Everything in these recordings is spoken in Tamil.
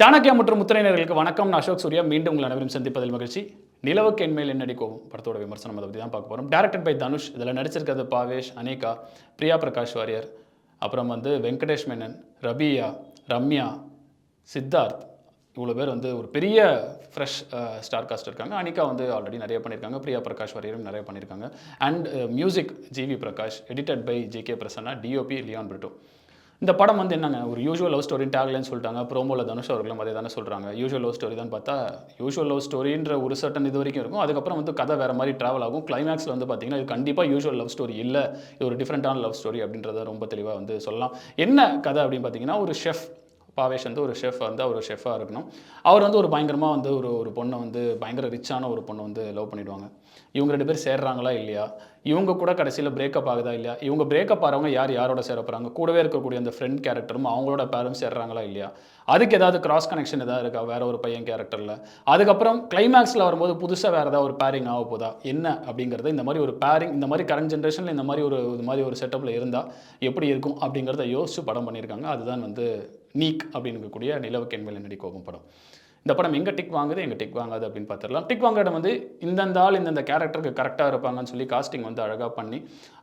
சாணக்கியா மற்றும் முத்திரையினர்களுக்கு வணக்கம். நான் அசோக் சூர்யா. மீண்டும் உங்கள் அனைவரும் சந்திப்பதில் மகிழ்ச்சி. நிலவுக்கு என்மேல் என்னடி கோவம் படத்தோட விமர்சனம் அதை பற்றி தான் பார்க்க போகிறோம் டேரக்டட் பை தனுஷ். இதில் நடிச்சிருக்கிறது பாவேஷ் அனேகா பிரியா பிரகாஷ் வாரியர். அப்புறம் வந்து வெங்கடேஷ் மேனன் ரபியா ரம்யா சித்தார்த். இவ்வளோ பேர் வந்து ஒரு பெரிய ஃப்ரெஷ் ஸ்டார் காஸ்ட் இருக்காங்க. அனிகா வந்து ஆல்ரெடி நிறைய பண்ணியிருக்காங்க பிரியா பிரகாஷ் வாரியரும் நிறைய பண்ணியிருக்காங்க and music G V Prakash edited by J K Prasanna DOP Leon Britto இந்த படம் வந்து என்னங்க ஒரு யூஷுவல் லவ் ஸ்டோரி டேக்லைன்னு சொல்லிட்டாங்க ப்ரோமோவில் தனுஷ் அவர்களும் அதே தானே சொல்கிறாங்க யூஷுவல் லவ் ஸ்டோரி தான் பார்த்தா யூஷுவல் லவ் ஸ்டோரின்ற ஒரு சட்டன் இது வரைக்கும் இருக்கும். அதுக்கப்புறம் வந்து கதை வேறு மாதிரி ட்ராவல் ஆகும். கிளைமேக்ஸில் வந்து பார்த்தீங்கன்னா இது கண்டிப்பாக யூஷுவல் லவ் ஸ்டோரி இல்லை இது ஒரு டிஃப்ரெண்ட்டான லவ் ஸ்டோரி அப்படின்றத ரொம்ப தெளிவாக வந்து சொல்லலாம். என்ன கதை அப்படின்னு பார்த்தீங்கன்னா ஒரு ஷெஃப் பாவேஷ் வந்து ஒரு ஷெஃப் வந்து அவர் ஷெஃபாக இருக்கணும். அவர் வந்து ஒரு பயங்கரமாக வந்து ஒரு ஒரு பொண்ணை வந்து பயங்கர ரிச்சான ஒரு பொண்ணை வந்து லவ் பண்ணிடுவாங்க. இவங்க ரெண்டு பேர் சேர்றாங்களா இல்லையா? இவங்க கூட கடைசியில் பிரேக்கப் ஆகுதா இல்லையா? இவங்க பிரேக்கப் ஆகிறவங்க யார் யாரோட சேர போகிறாங்க கூடவே இருக்கக்கூடிய அந்த ஃப்ரெண்ட் கேரக்டரும் அவங்களோட பேரும் சேர்றாங்களா இல்லையா? அதுக்கு ஏதாவது கிராஸ் கனெக்ஷன் ஏதாவது இருக்கா? வேற ஒரு பையன் கேரக்டரில் அதுக்கப்புறம் கிளைமேக்ஸில் வரும்போது புதுசாக வேறு ஏதாவது ஒரு பேரிங் ஆக போதா? என்ன அப்படிங்கிறது இந்த மாதிரி ஒரு பேரிங் இந்த மாதிரி கரண்ட் ஜென்ரேஷனில் இந்த மாதிரி ஒரு இது மாதிரி ஒரு செட்டப்பில் இருந்தால் எப்படி இருக்கும் அப்படிங்கிறத யோசிச்சு படம் பண்ணியிருக்காங்க. அதுதான் வந்து நீக் அப்படின்னு இருக்கக்கூடிய நிலவுக்கு என்மேல் நடி கோபம் படம்? இந்த படம் எங்கே டிக் வாங்குது எங்கே டிக் வாங்காது அப்படின்னு பார்த்துடலாம் டிக் வாங்குற இடம் வந்து இந்தந்த ஆள் இந்தந்த கேரக்டருக்கு கரெக்டாக இருப்பாங்கன்னு சொல்லி காஸ்டிங் வந்து அழகாக பண்ணி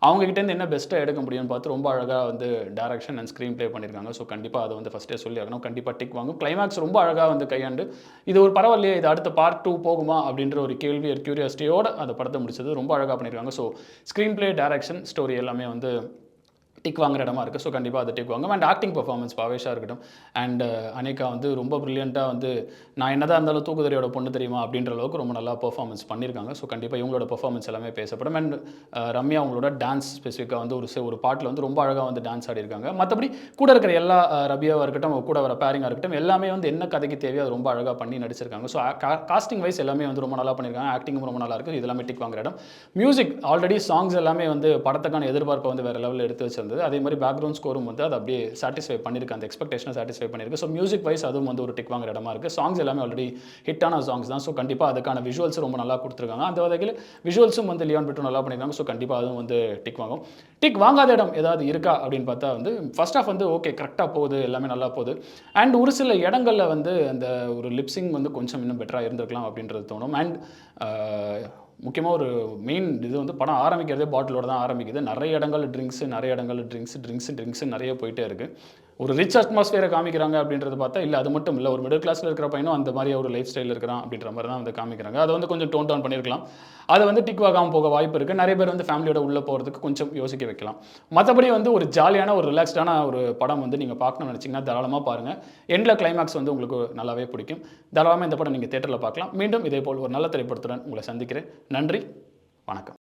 அவங்ககிட்டேருந்து என்ன பெஸ்ட்டாக எடுக்க முடியும்னு பார்த்து ரொம்ப அழகாக வந்து டேரக்ஷன் அண்ட் ஸ்க்ரீன் ப்ளே பண்ணியிருக்காங்க ஸோ கண்டிப்பாக அதை வந்து ஃபஸ்ட்டே சொல்லி ஆகணும் கண்டிப்பாக டிக் வாங்கும். கிளைமேக்ஸ் ரொம்ப அழகாக வந்து கையாண்டு இது ஒரு பரவாயில்லையே இது அடுத்த பார்ட் டூ போகுமா அப்படின்ற ஒரு கேள்வி ஒரு கியூரியாசிட்டியோடு அந்த படத்தை முடிச்சது. ரொம்ப அழகாக பண்ணியிருக்காங்க so screenplay direction story எல்லாமே வந்து டிக் வாங்குற இடமா இருக்குது ஸோ கண்டிப்பாக அதை டிக் வாங்கும். அண்ட் ஆக்டிங் பர்ஃபார்மன்ஸ் பாவேஷாக இருக்கட்டும். அண்ட் uh, அனிகா வந்து ரொம்ப ப்ரில்லியண்ட்டாக வந்து நான் என்னதான் இருந்தாலும் தூக்குதறியோட பொண்ணு தெரியுமா? அப்படின்ற அளவுக்கு ரொம்ப நல்லா பர்ஃபார்மன்ஸ் பண்ணியிருக்காங்க ஸோ கண்டிப்பாக இவங்களோட பர்ஃபார்மன்ஸ் எல்லாமே பேசப்படும். அண்ட் uh, ரம்யா அவங்களோட டான்ஸ் ஸ்பெசிஃபிக்காக வந்து ஒரு ஒரு பாட்டில் வந்து ரொம்ப அழகாக வந்து டான்ஸ் ஆடிருக்காங்க. மற்றபடி கூட இருக்கிற எல்லா uh, ரபியாவாக இருக்கட்டும் அவங்க கூட வர பேரிங்காக இருக்கட்டும் எல்லாமே வந்து என்ன கதைக்கு தேவையோ அது ரொம்ப அழகாக பண்ணி நடிச்சிருக்காங்க. ஸோ காஸ்டிங் வைஸ் எல்லாமே வந்து ரொம்ப நல்லா பண்ணியிருக்காங்க ஆக்டிங்கும் ரொம்ப நல்லா இருக்குது இது எல்லாமே டிக் வாங்குற இடம். மியூசிக் ஆல்ரெடி சாங்ஸ் எல்லாமே வந்து படத்துக்கான எதிர்பார்ப்பை வந்து வேறு லெவலில் எடுத்து வச்சிருந்தாங்க. இருந்தது. அதே மாதிரி பேக்ரவுண்ட் ஸ்கோரும் வந்து அது அப்படியே சாட்டிஸ்ஃபை பண்ணியிருக்கு. அந்த எக்ஸ்பெக்டேஷனை சாட்டிஸ்ஃபை பண்ணியிருக்கு. ஸோ மியூசிக் வைஸ் அதுவும் வந்து ஒரு டிக் வாங்குற இடமா இருக்குது சாங்ஸ் எல்லாமே ஆல்ரெடி ஹிட்டான சாங்ஸ் தான். ஸோ கண்டிப்பாக அதுக்கான விஷுவல்ஸ் ரொம்ப நல்லா கொடுத்துருக்காங்க. அந்த வகையில் விஷுவல்ஸும் வந்து லியான் பிட்டும் நல்லா பண்ணியிருக்காங்க. ஸோ கண்டிப்பாக அதுவும் வந்து டிக் வாங்கும். டிக் வாங்காத இடம் ஏதாவது இருக்கா அப்படின்னு பார்த்தா வந்து ஃபர்ஸ்ட் ஆஃப் வந்து ஓகே கரெக்டாக போகுது. எல்லாமே நல்லா போகுது. அண்ட் ஒரு சில இடங்களில் வந்து அந்த ஒரு லிப்ஸிங் வந்து கொஞ்சம் இன்னும் பெட்டராக இருந்திருக்கலாம் அப்படின்றது தோணும். அண்ட் முக்கியமாக ஒரு மெயின் இது வந்து படம் ஆரம்பிக்கிறதே பாட்டிலோட தான் ஆரம்பிக்குது. நிறைய இடங்கள் ட்ரிங்க்ஸு நிறைய இடங்கள் ட்ரிங்க்ஸு ட்ரிங்க்ஸு ட்ரிங்க்ஸு நிறைய போயிட்டே இருக்குது ஒரு ரிச் அட்மாஸ்பியரை காமிக்கிறாங்க அப்படின்றது பார்த்தா இல்லை அது மட்டும் இல்லை. ஒரு மிடில் கிளாஸில் இருக்கிற பையனும் அந்த மாதிரி ஒரு லைஃப் ஸ்டைல் இருக்கிறான் அப்படின்ற மாதிரி தான் வந்து காமிக்கிறாங்க. அதை வந்து கொஞ்சம் டோன் டவுன் பண்ணியிருக்கலாம் அதை வந்து டிக்வாகாமல் போக வாய்ப்பு இருக்குது நிறைய பேர் வந்து ஃபேமிலியோட உள்ளே போகிறதுக்கு கொஞ்சம் யோசிக்க வைக்கலாம். மற்றபடி வந்து ஒரு ஜாலியான ஒரு ரிலாக்ஸ்டான ஒரு படம் வந்து நீங்கள் பார்க்கணும்னு நினச்சிங்கன்னா தாராளமாக பாருங்கள் எண்டில் கிளைமேக்ஸ் வந்து உங்களுக்கு நல்லாவே பிடிக்கும். தாராளமாக இந்த படம் நீங்கள் தேட்டரில் பார்க்கலாம். மீண்டும் இதே போல் ஒரு நல்ல திரைப்படத்துடன் உங்களை சந்திக்கிறேன். நன்றி. வணக்கம்.